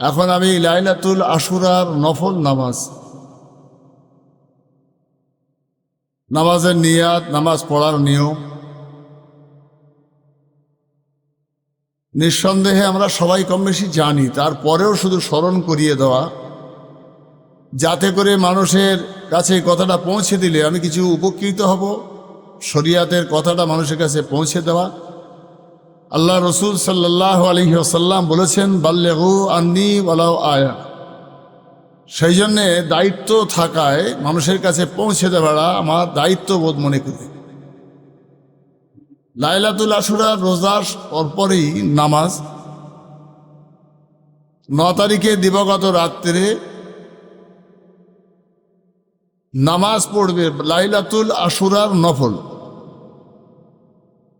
এখন আমি লাইলাতুল আশুরার নফল নামাজ। নামাজের নিয়াত, নামাজ পড়ার নিয়ম। নিঃসন্দেহে আমরা সবাই কম বেশি জানি, তারপরেও শুধু স্মরণ করিয়ে দেওয়া। যাতে করে মানুষের কাছে কথাটা পৌঁছে দিলে আমি কিছু উপকৃত হব, শরিয়াতের কথাটা মানুষের কাছে পৌঁছে দেওয়া। আল্লাহ রসুল সাল্লাহ আলহি আসাল্লাম বলেছেন বাল্লেহু আন্নি ওয়ালাও আয়া। সেই জন্যে দায়িত্ব থাকায় মানুষের কাছে পৌঁছে দেওয়াটা আমার দায়িত্ব বোধ মনে করি। লাইলাতুল আশুরা রোজার পরপরই নামাজ, ন তারিখে দিবগত রাত্রে নামাজ পড়বে লাইলাতুল আশুরার নফল।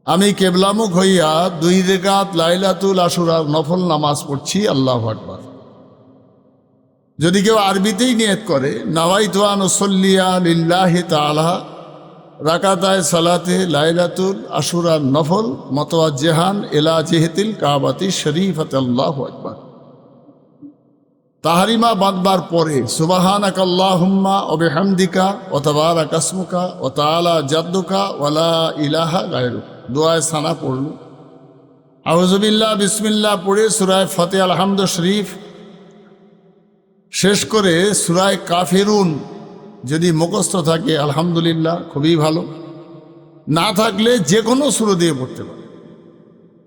আমি কেবলামুখ হইয়া দুই রেগাত লাইলাতুল আশুরার নফল নামাজ পড়ছি, আল্লাহ আকবার। যদি কেউ আরবিতেই নিয়ত করে নাওয়াই তোয়ান ওসল্লিয়া লিল্লাহি তালা রাকাতায় সালাতে লাইলাতুল আশুরার নফল মতোয়া জেহান এলা জেহেতিল কাবাতি শরীফত আল্লাহ আকবার। তাহারিমা বাঁধবার পরে, সুবাহানাক আল্লাহুম্মা অবেহামদিকা ও তবার আকাসমুকা ও তালা জাদ্দুকা ওয়ালা ইলাহা গায়রু দোয়ায় সানা পড়ল। আউজবিল্লা বিসমিল্লা পড়ে সুরায় ফতে আলহামদ শরীফ শেষ করে সুরায় কাফেরুন যদি মুখস্থ থাকে, আলহামদুলিল্লাহ, খুবই ভালো। না থাকলে যে কোনো সুরো দিয়ে পড়তে পারে।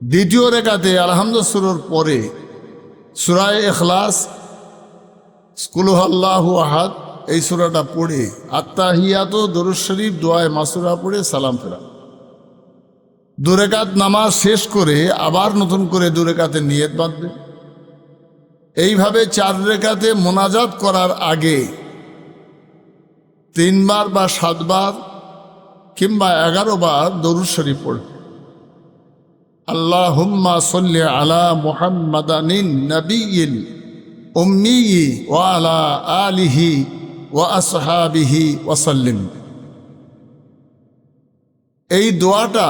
দ্বিতীয় রেখাতে আলহামদ সুরোর পরে সুরায় এখলাস স্কুলহাল্লাহু আহাদ, এই সুরাটা পড়ে, আত্মাহিয়াত দরুদ শরীফ দোয়ায় মাসুরা পড়ে সালাম ফেরা। দুরেকাত নামাজ শেষ করে আবার নতুন করে দুরেকাতে নিয়ত বাঁধবে। এইভাবে চার রেখাতে মোনাজাত করার আগে তিনবার বা সাতবার কিংবা এগারো বার দরুদ শরীফ পড়বে। আল্লাহ হুম্মা সল্লি আলা মুহাম্মাদানিন নবীন উম্মি ওয়ালা আলিহি ওয়া আসহাবিহি ওয়াসাল্লিম এই দোয়াটা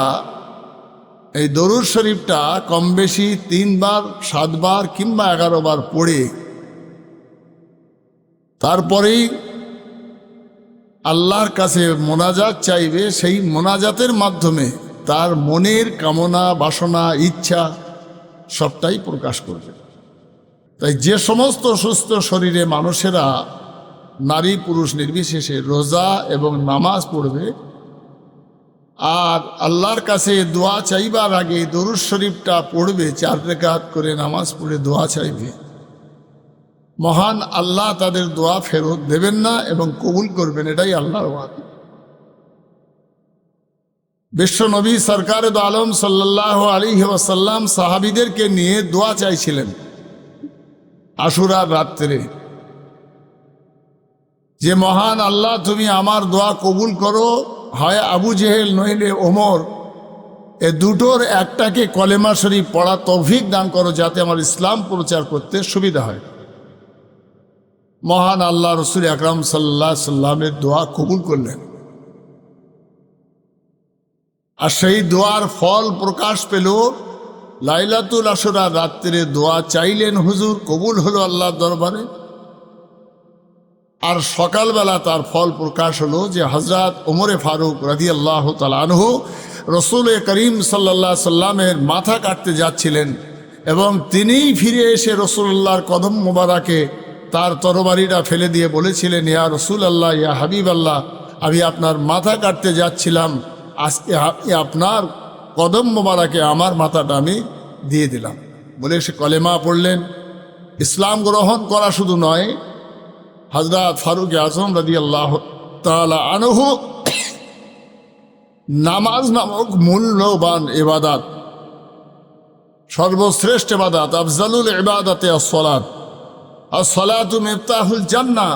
এই দরুদ শরীফটা কম বেশি তিনবার, সাতবার কিংবা এগারো বার পড়ে। তারপরেই আল্লাহর কাছে মোনাজাত চাইবে, সেই মোনাজাতের মাধ্যমে তার মনের কামনা, বাসনা, ইচ্ছা সবটাই প্রকাশ করবে। তাই যে সমস্ত সুস্থ শরীরে মানুষেরা নারী পুরুষ নির্বিশেষে রোজা এবং নামাজ পড়বে আর আল্লাহর কাছে দোয়া চাইবার আগে দরুদ শরীফটা পড়বে, চার রেখাত করে নামাজ পড়ে দোয়া চাইবে। মহান আল্লাহ তাদের দোয়া ফেরত দেবেন না এবং কবুল করবেন, এটাই আল্লাহর ওয়াদ। বিশ্ব নবী সরকার আলম সাল্লাহ আলী ওয়াসাল্লাম সাহাবিদেরকে নিয়ে দোয়া চাইছিলেন আশুরার রাত্রে। যে মহান আল্লাহ তুমি আমার দোয়া কবুল করো হয় আবু জেহেল, নইলে ওমর, এ দুটোর একটাকে কলেমা শরীফ পড়া তৌফিক দান করো যাতে আমার ইসলাম প্রচার করতে সুবিধা হয়। মহান আল্লাহ রসুল আকরাম সাল্লাহ সাল্লামের দোয়া কবুল করলেন। আর সেই দোয়ার ফল প্রকাশ পেল লাইলাতুল আসরা রাত্রে দোয়া চাইলেন হুজুর, কবুল হলো আল্লাহর দরবারে। আর সকালবেলা তার ফল প্রকাশ হলো যে হজরত ওমরে ফারুক রাজি আল্লাহ তালানহু রসুল করিম সাল্লা সাল্লামের মাথা কাটতে যাচ্ছিলেন এবং তিনিই ফিরে এসে রসুল্লাহর কদম মোবারাকে তার তরবারিটা ফেলে দিয়ে বলেছিলেন, ইয়া রসুল আল্লাহ ইয়া হাবিব আল্লাহ আমি আপনার মাথা কাটতে যাচ্ছিলাম, আজকে আপনার কদম মোবারাকে আমার মাথাটা আমি দিয়ে দিলাম। বলে সে কলেমা পড়লেন। ইসলাম গ্রহণ করা শুধু নয় হজরত ফারুক আজম রাজি আল্লাহ আনহু নামাজ নামক মূল্যবান এবাদাত সর্বশ্রেষ্ঠ এবাদাত আফজালুল এবাদাতে আসলাত আসলাতু মেফতাহুল জান্না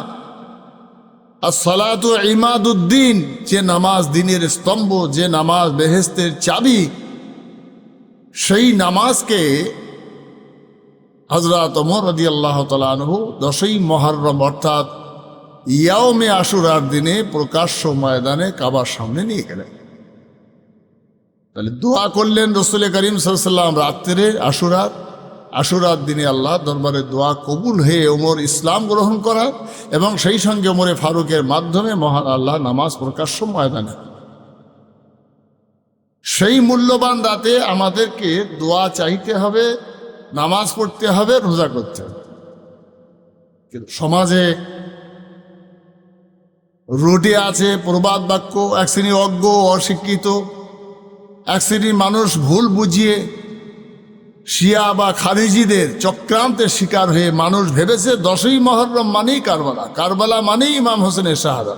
আসলাতু ইমাদুদ্দিন, যে নামাজ দিনের স্তম্ভ, যে নামাজ বেহেস্তের চাবি, সেই নামাজকে হজরত ওমর রদি আল্লাহ তালু দশই মহরম অর্থাৎ ইয়াওমে আশুরার দিনে প্রকাশ্য ময়দানে কাবার সামনে নিয়ে গেলেন। তাহলে দোয়া করলেন রসুল করিম সাল্লাম রাত্রে আশুরার। আশুরার দিনে আল্লাহ দরবারে দোয়া কবুল হয়ে ওমর ইসলাম গ্রহণ করা এবং সেই সঙ্গে ওমরে ফারুকের মাধ্যমে মহান আল্লাহ নামাজ প্রকাশ্য ময়দানে। সেই মূল্যবান রাতে আমাদেরকে দোয়া চাইতে হবে নামাজ পড়তে হবে, রোজা করতে হবে। কিন্তু সমাজে রোডে আছে প্রবাদ বাক্য, এক শ্রেণি অজ্ঞ, অশিক্ষিত, এক শ্রেণির মানুষ ভুল বুঝিয়ে শিয়া বা খারিজিদের চক্রান্তের শিকার হয়ে মানুষ ভেবেছে দশই মহরম মানেই কারবালা। কারবালা মানেই ইমাম হোসেনের শাহাদা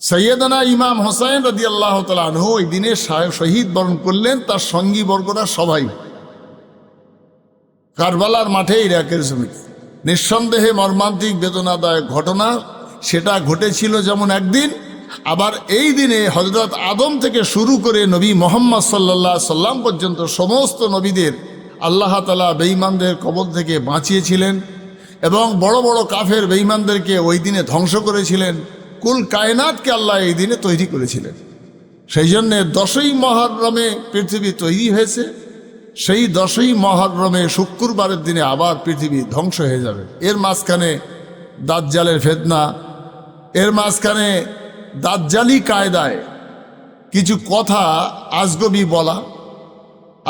সৈয়দনা ইমাম হোসেন রদি আল্লাহ তালু ওই দিনে শহীদ বরণ করলেন, তার সঙ্গী বর্গরা সবাই। কারবালার মাঠে ইরাকের জমিতে নিঃসন্দেহে মর্মান্তিক বেদনাদায়ক ঘটনা, সেটা ঘটেছিল যেমন একদিন, আবার এই দিনে হজরত আদম থেকে শুরু করে নবী মোহাম্মদ সাল্লাহ সাল্লাম পর্যন্ত সমস্ত নবীদের আল্লাহ তালা বেঈমানদের কবল থেকে বাঁচিয়েছিলেন এবং বড় বড় কাফের বেঈমানদেরকে ওই দিনে ধ্বংস করেছিলেন। কুল কায়নাতকে আল্লাহ এই দিনে তৈরি করেছিলেন। সেই জন্যে দশই মহরমে পৃথিবী তৈরি হয়েছে। সেই দশই মহরমে শুক্রবারের দিনে আবার পৃথিবী ধ্বংস হয়ে যাবে। এর মাঝখানে দাজ্জালের ফেদনা এর মাঝখানে দাজ্জালি কায়দায় কিছু কথা আজগবি বলা।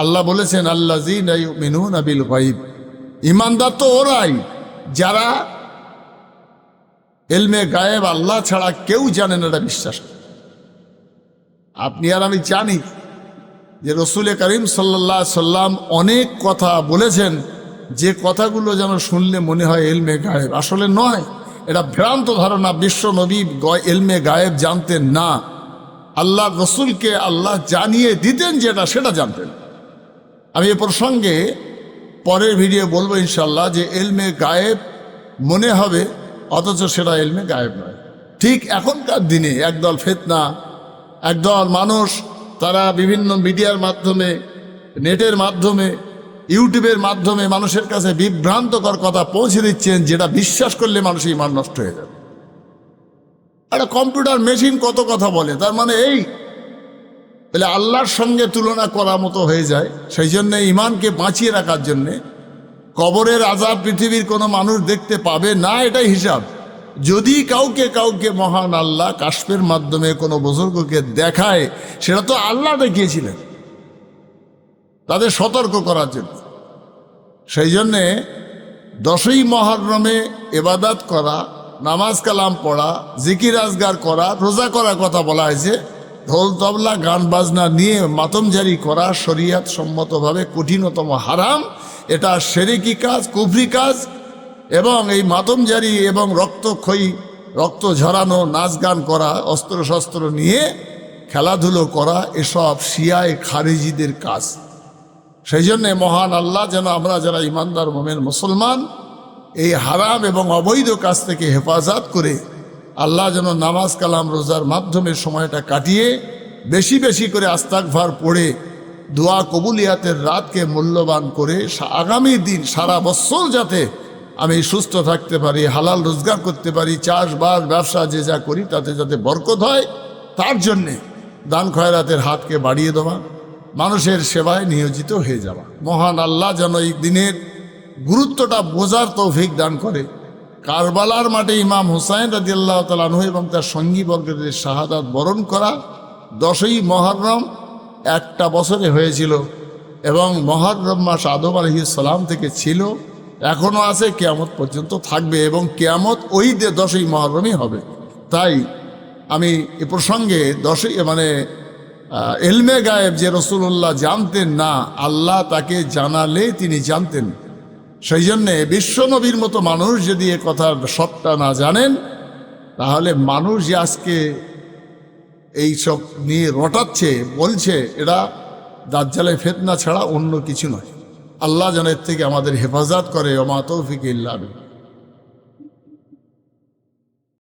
আল্লাহ বলেছেন আল্লাহ জি মিনুন আবিল গাইব ইমানদার তো ওরাই, যারা এলমে গায়েব আল্লাহ ছাড়া কেউ জানেন এটা বিশ্বাস আপনি আর আমি জানি যে রসুল করিম সাল্লাহ সাল্লাম অনেক কথা বলেছেন, যে কথাগুলো যেন শুনলে মনে হয় এলমে গায়েব। আসলে নয়, এটা ভ্রান্ত ধারণা, বিশ্ব নবী এলমে গায়েব জানতেন না। আল্লাহ রসুলকে আল্লাহ জানিয়ে দিতেন যেটা, সেটা জানতেন। আমি এ প্রসঙ্গে পরের ভিডিও বলব ইনশাল্লাহ যে এলমে গায়েব মনে হবে, অথচ সেটা এলমে গায়েব নয়। ঠিক এখনকার দিনে একদল ফেতনা, একদল মানুষ তারা বিভিন্ন মিডিয়ার মাধ্যমে, নেটের মাধ্যমে, ইউটিউবের মাধ্যমে মানুষের কাছে বিভ্রান্তকর কথা পৌঁছে দিচ্ছেন, যেটা বিশ্বাস করলে মানুষের ইমান নষ্ট হয়ে যাবে। একটা কম্পিউটার মেশিন কত কথা বলে, তার মানে এই, তাহলে আল্লাহর সঙ্গে তুলনা করার মতো হয়ে যায়, সেই জন্য ইমানকে বাঁচিয়ে রাখার জন্যে কবরের আজাব পৃথিবীর কোনো মানুষ দেখতে পাবে না, এটাই হিসাব। যদি কাউকে কাউকে মহান আল্লাহ কাশ্মের মাধ্যমে কোনো বুজুর্গকে দেখায়, সেটা তো আল্লাহ দেখিয়েছিলেন। তাদের সতর্ক করার জন্য। সেই জন্যে দশই মহরমে এবাদাত করা, নামাজ কালাম পড়া, জিকির আজগার করা, রোজা করার কথা বলা হয়েছে। ঢোল, তবলা, গান, বাজনা নিয়ে মাতমজারি করা শরিয়াত সম্মতভাবে কঠিনতম হারাম। এটা সেরেকি কাজ, কুফরি কাজ এবং এই মাতমজারি এবং রক্তক্ষয়ী রক্ত ঝরানো, নাচ গান করা অস্ত্র শস্ত্র নিয়ে খেলাধুলো করা, এসব শিয়ায় খারিজিদের কাজ। সেই জন্যে মহান আল্লাহ যেন আমরা যারা ইমানদার, মোমেন, মুসলমান, এই হারাম এবং অবৈধ কাজ থেকে হেফাজত করে আল্লাহ যেন নামাজ, কালাম, রোজার মাধ্যমে সময়টা কাটিয়ে বেশি বেশি করে আস্তাকভার পড়ে, দোয়া কবুলিয়াতের রাতকে মূল্যবান করে আগামী দিন, সারা বৎসর যাতে আমি সুস্থ থাকতে পারি, হালাল রোজগার করতে পারি, চাষবাস, ব্যবসা যে যা করি তাতে যাতে বরকত হয়, তার জন্যে দান খয়রাতের হাতকে বাড়িয়ে দেওয়া, মানুষের সেবায় নিয়োজিত হয়ে যাওয়া। মহান আল্লাহ যেন এই দিনের গুরুত্বটা বোঝার তৌফিক দান করে। কারবালার মাঠে ইমাম হুসাইন রাজি আল্লাহ তালানহ এবং তার সঙ্গী বর্গের শাহাদাত বরণ করা দশই মহরম একটা বছরে হয়েছিল এবং মহরম মাস আদম আলহিসাল্লাম থেকে ছিল এখনও আছে, কেয়ামত পর্যন্ত থাকবে এবং কেয়ামত ওই দশই মহরমই হবে। তাই আমি এ প্রসঙ্গে দশই মানে এলমে গায়েব যে রসুল্লাহ জানতেন না, আল্লাহ তাকে জানালে তিনি জানতেন। সেই জন্যে বিশ্বনবীর মতো মানুষ যদি এ কথার সবটা না জানেন, তাহলে মানুষ যে আজকে এই সব নিয়ে রটাচ্ছে, বলছে এরা দাজ্জালে ফেতনা ছাড়া অন্য কিছু নয়। আল্লাহ যেন এর থেকে আমাদের হেফাজত করে ওমা তৌফিক ইল্লা বিল্লাহ।